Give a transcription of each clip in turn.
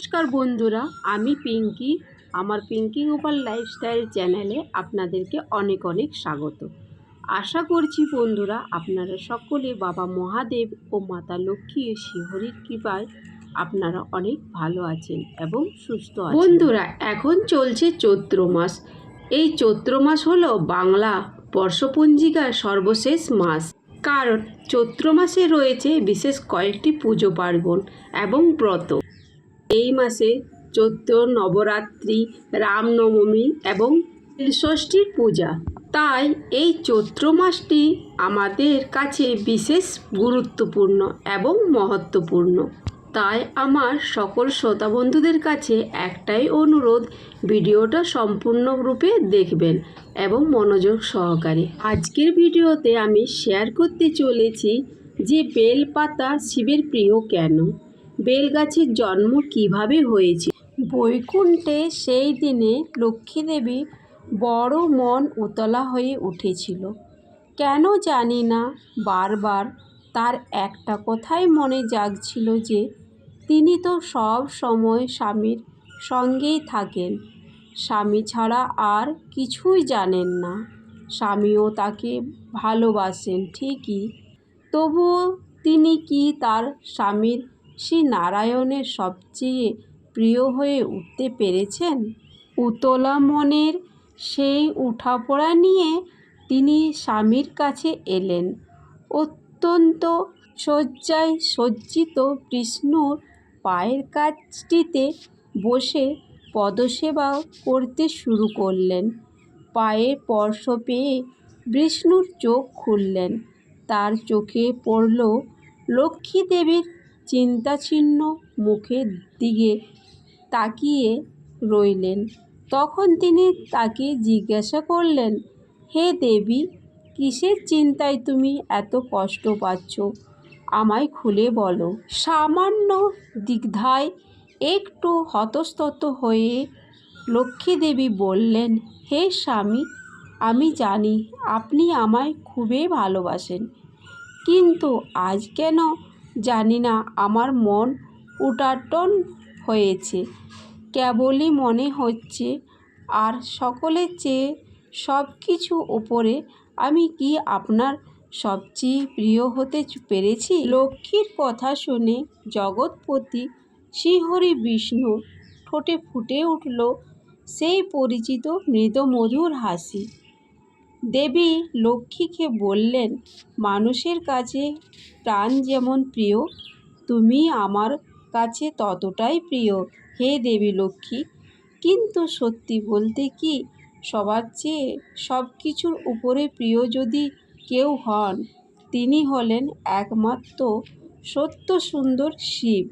নমস্কার বন্ধুরা, আমি পিঙ্কি। আমার পিঙ্কি গোপাল লাইফস্টাইল চ্যানেলে আপনাদেরকে অনেক অনেক স্বাগত। আশা করছি বন্ধুরা, আপনারা সকলে বাবা মহাদেব ও মাতা লক্ষ্মী শিহরির কৃপায় আপনারা অনেক ভালো আছেন এবং সুস্থ আছেন। বন্ধুরা, এখন চলছে চৈত্র মাস। এই চৈত্র মাস হলো বাংলা বর্ষপঞ্জিকার সর্বশেষ মাস। কারণ চৈত্র মাসে রয়েছে বিশেষ কয়েকটি পুজো পার্বণ এবং ব্রত। এই মাসে চৈত্র নবরাত্রি রামনবমী এবং ষষ্ঠীর পূজা। তাই এই চৈত্র মাসটি আমাদের কাছে বিশেষ গুরুত্বপূর্ণ এবং মহত্বপূর্ণ। তাই আমার সকল শ্রোতা বন্ধুদের কাছে একটাই অনুরোধ, ভিডিওটা সম্পূর্ণরূপে দেখবেন এবং মনোযোগ সহকারে। আজকের ভিডিওতে আমি শেয়ার করতে চলেছি যে বেলপাতা শিবের প্রিয় কেন? বেল গাছের জন্ম কীভাবে হয়েছে? বৈকুণ্ঠে সেই দিনে লক্ষ্মীদেবী বড় মন উতলা হয়ে উঠেছিল। কেন জানি না, বারবার তার একটা কথাই মনে জাগছিল যে, তিনি তো সব সময় স্বামীর সঙ্গেই থাকেন। স্বামী ছাড়া আর কিছুই জানেন না। স্বামীও তাকে ভালোবাসেন ঠিকই। তবুও তিনি কি তার স্বামীর শ্রী নারায়ণের সবচেয়ে প্রিয় হয়ে উঠতে পেরেছেন? উতলা মনের সেই উঠাপড়া নিয়ে তিনি স্বামীর কাছে এলেন। অত্যন্ত শয্যায় সজ্জিত বিষ্ণুর পায়ের কাছটিতে বসে পদসেবা করতে শুরু করলেন। পায়ে স্পর্শ পেয়ে বিষ্ণুর চোখ খুললেন। তার চোখে পড়ল লক্ষ্মী দেবীর চিন্তাচিহ্ন মুখের দিকে তাকিয়ে রইলেন। তখন তিনি তাকে জিজ্ঞাসা করলেন, হে দেবী, কিসের চিন্তায় তুমি এত কষ্ট পাচ্ছ? আমায় খুলে বলো। সামান্য দ্বিধায় একটু হতস্তত হয়ে লক্ষ্মী দেবী বললেন, হে স্বামী, আমি জানি আপনি আমায় খুবই ভালোবাসেন, কিন্তু আজ কেন জানি না, আমার মন উটাটন হয়েছে। কেবলই মনে হচ্ছে, আর সকলের চেয়ে সব কিছু ওপরে আমি কি আপনার সবচেয়ে প্রিয় হতে পেরেছি? লক্ষ্মীর কথা শুনে জগৎপতি শ্রীহরি বিষ্ণু ঠোঁটে ফুটে উঠল সেই পরিচিত মৃদমধুর হাসি। দেবী লক্ষ্মীকে বললেন, মানুষের কাছে প্রাণ যেমন প্রিয়, তুমি আমার কাছে ততটাই প্রিয়। হে দেবী লক্ষ্মী, কিন্তু সত্যি বলতে কি, সবার চেয়ে সব কিছুর উপরে প্রিয় যদি কেউ হন, তিনি হলেন একমাত্র সত্য সুন্দর শিব।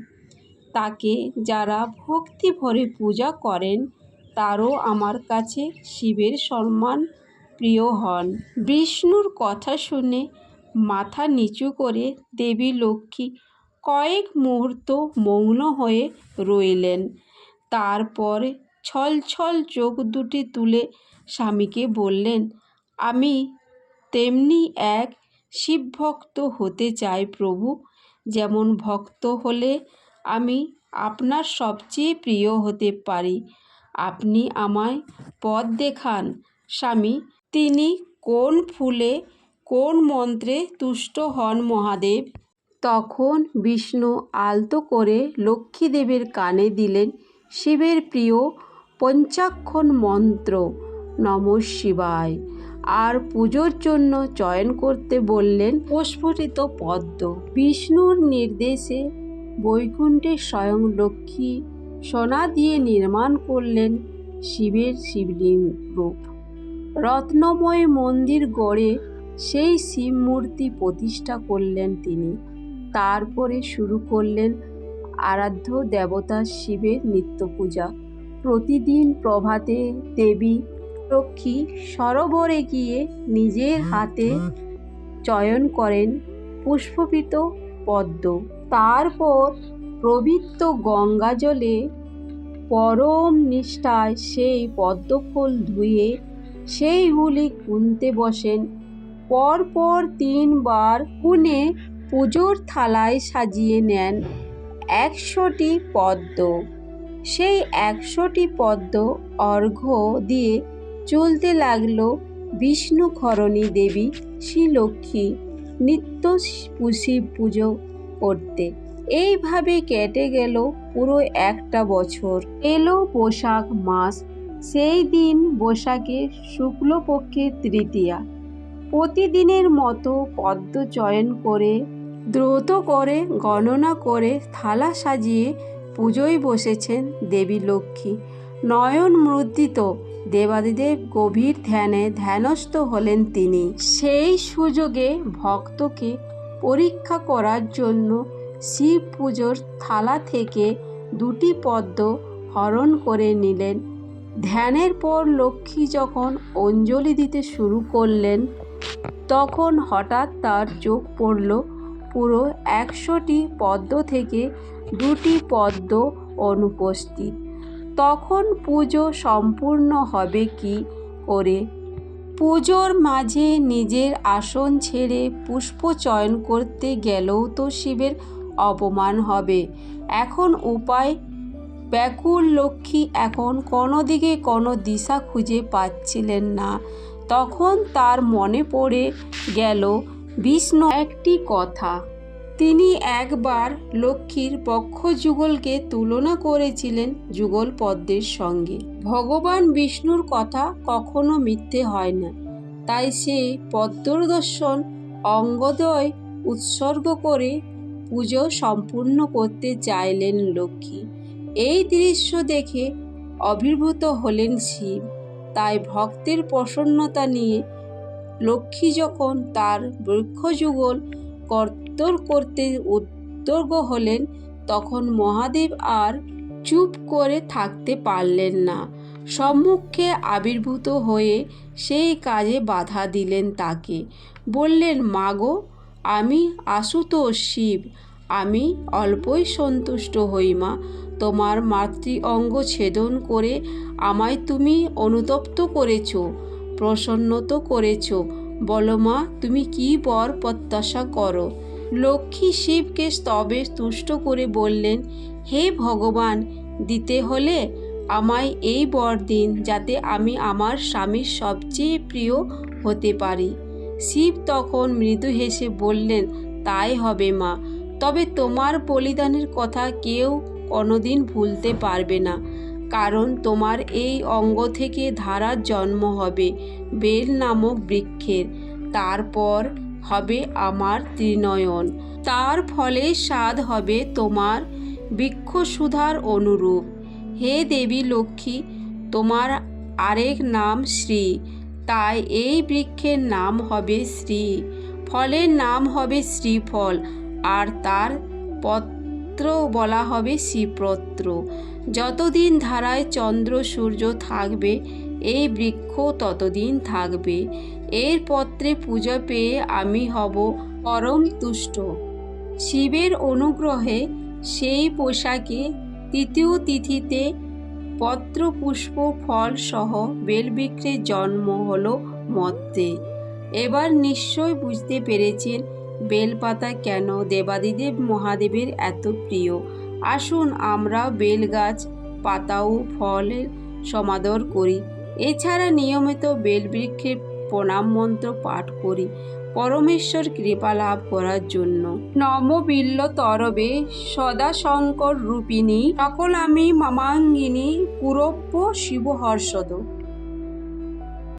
তাকে যারা ভক্তি ভরে পূজা করেন, তারও আমার কাছে শিবের সম্মান প্রিয় হন। বিষ্ণুর কথা শুনে মাথা নিচু করে দেবী লক্ষ্মী কয়েক মুহূর্ত মৌন হয়ে রইলেন। তারপর ছল ছল চোখ দুটি তুলে স্বামীকে বললেন, আমি তেমনি এক শিবভক্ত হতে চাই প্রভু। যেমন ভক্ত হলে আমি আপনার সবচেয়ে প্রিয় হতে পারি। আপনি আমায় পথ দেখান। স্বামী তিনি কোন ফুলে, কোন মন্ত্রে তুষ্ট হন মহাদেব? তখন বিষ্ণু আলতো করে লক্ষ্মীদেবের কানে দিলেন, শিবের প্রিয় পঞ্চাক্ষণ মন্ত্র, নম শিবায়। আর পুজোর জন্য চয়ন করতে বললেন, প্রস্ফুটিত পদ্ম। বিষ্ণুর নির্দেশে বৈকুণ্ঠে স্বয়ং লক্ষ্মী সোনা দিয়ে নির্মাণ করলেন শিবের শিবলিঙ্গ রূপ। রত্নময় মন্দির গড়ে সেই শিব মূর্তি প্রতিষ্ঠা করলেন তিনি। তারপরে শুরু করলেন আরাধ্য দেবতা শিবের নিত্য পূজা প্রতিদিন প্রভাতে দেবী লক্ষ্মী সরোবরে গিয়ে নিজের হাতে চয়ন করেন পুষ্পপিত পদ্ম। তারপর পবিত্র গঙ্গা জলে পরম নিষ্ঠায় সেই পদ্মফুল ধুয়ে সেইগুলি গুনতে বসেন। পরপর তিনবার গুনে পুজোর থালায় সাজিয়ে নেন একশোটি পদ্ম। সেই একশোটি পদ্ম অর্ঘ্য দিয়ে চলতে লাগল বিষ্ণু খরণী দেবী শ্রীলক্ষ্মী নিত্য শিব পুজো করতে। এইভাবে কেটে গেল পুরো একটা বছর। এলো পোশাক মাস সেই দিন বৈশাখে শুক্লপক্ষের তৃতীয়া। প্রতিদিনের মতো পদ্ম চয়ন করে, দ্রুত করে, গণনা করে, থালা সাজিয়ে পুজোয় বসেছেন দেবী লক্ষ্মী। নয়ন মুদ্রিত দেবাদিদেব গভীর ধ্যানে ধ্যানস্থ হলেন তিনি। সেই সুযোগে ভক্তকে পরীক্ষা করার জন্য শিব পুজোর থালা থেকে দুটি পদ্ম হরণ করে নিলেন ধ্যানের পর লক্ষ্মী যখন অঞ্জলি দিতে শুরু করলেন, তখন হঠাৎ তার চোখ পড়ল পুরো একশোটি পদ্ম থেকে দুটি পদ্ম অনুপস্থিত। তখন পুজো সম্পূর্ণ হবে কি করে? পুজোর মাঝে নিজের আসন ছেড়ে পুষ্প চয়ন করতে গেলেও তো শিবের অপমান হবে। এখন উপায় ব্যাকুল লক্ষ্মী এখন কোনো দিকে কোনো দিশা খুঁজে পাচ্ছিলেন না। তখন তার মনে পড়ে গেল বিষ্ণু একটি কথা। তিনি একবার লক্ষ্মীর পক্ষ যুগলকে তুলনা করেছিলেন যুগল পদ্মের সঙ্গে। ভগবান বিষ্ণুর কথা কখনো মিথ্যে হয় না। তাই সে পদ্মদর্শন, অঙ্গদয় উৎসর্গ করে পুজো সম্পূর্ণ করতে চাইলেন লক্ষ্মী। এই দৃশ্য দেখে অভিভূত হলেন শিব। তাই ভক্তের প্রসন্নতা নিয়ে লক্ষ্মী যখন তার বৃক্ষযুগল কর্তর করতে উদ্যোগ হলেন, তখন মহাদেব আর চুপ করে থাকতে পারলেন না। সম্মুখে আবির্ভূত হয়ে সেই কাজে বাধা দিলেন তাকে। বললেন, মাগো, আমি আশুতোষ শিব। আমি অল্পই সন্তুষ্ট হই মা। তোমার মাতৃ অঙ্গ ছেদন করে আমায় তুমি অনুতপ্ত করেছ, প্রসন্নত করেছ। বলো মা, তুমি কি বর প্রত্যাশা করো? লক্ষ্মী শিবকে স্তবে তুষ্ট করে বললেন, হে ভগবান, দিতে হলে আমায় এই বর দিন যাতে আমি আমার স্বামীর সবচেয়ে প্রিয় হতে পারি। শিব তখন মৃদু হেসে বললেন, তাই হবে মা। তবে তোমার বলিদানের কথা কেউ কোনোদিন ভুলতে পারবে না। কারণ তোমার এই অঙ্গ থেকে ধারার জন্ম হবে বেল নামক বৃক্ষের। তারপর হবে আমার ত্রিনয়ন। তার ফলে স্বাদ হবে তোমার বৃক্ষসুধার অনুরূপ। হে দেবী লক্ষ্মী, তোমার আরেক নাম শ্রী। তাই এই বৃক্ষের নাম হবে শ্রী। ফলের নাম হবে শ্রীফল। আর তার পত্র বলা হবে শ্রীপত্র যতদিন ধারায় চন্দ্র সূর্য থাকবে এই বৃক্ষ ততদিন থাকবে। এর পত্রে পুজো পেয়ে আমি হব পরম তুষ্ট। শিবের অনুগ্রহে সেই পোশাকে তৃতীয় তিথিতে পত্র পুষ্প ফল সহ বেলবৃক্ষের জন্ম হলো মধ্যে এবার নিশ্চয় বুঝতে পেরেছেন বেলপাতা কেন দেবাদিদেব মহাদেবের এত প্রিয়? আসুন আমরা বেলগাছ পাতা ও ফলের সমাদর করি। এছাড়া নিয়মিত বেলবৃক্ষের প্রণাম মন্ত্র পাঠ করি, পরমেশ্বর কৃপা লাভ করার জন্য। নম বিল্ল তরবে সদা শঙ্কর রূপিণী, সকল আমি মামাঙ্গিনী পুরব্য শিবহর্ষদ।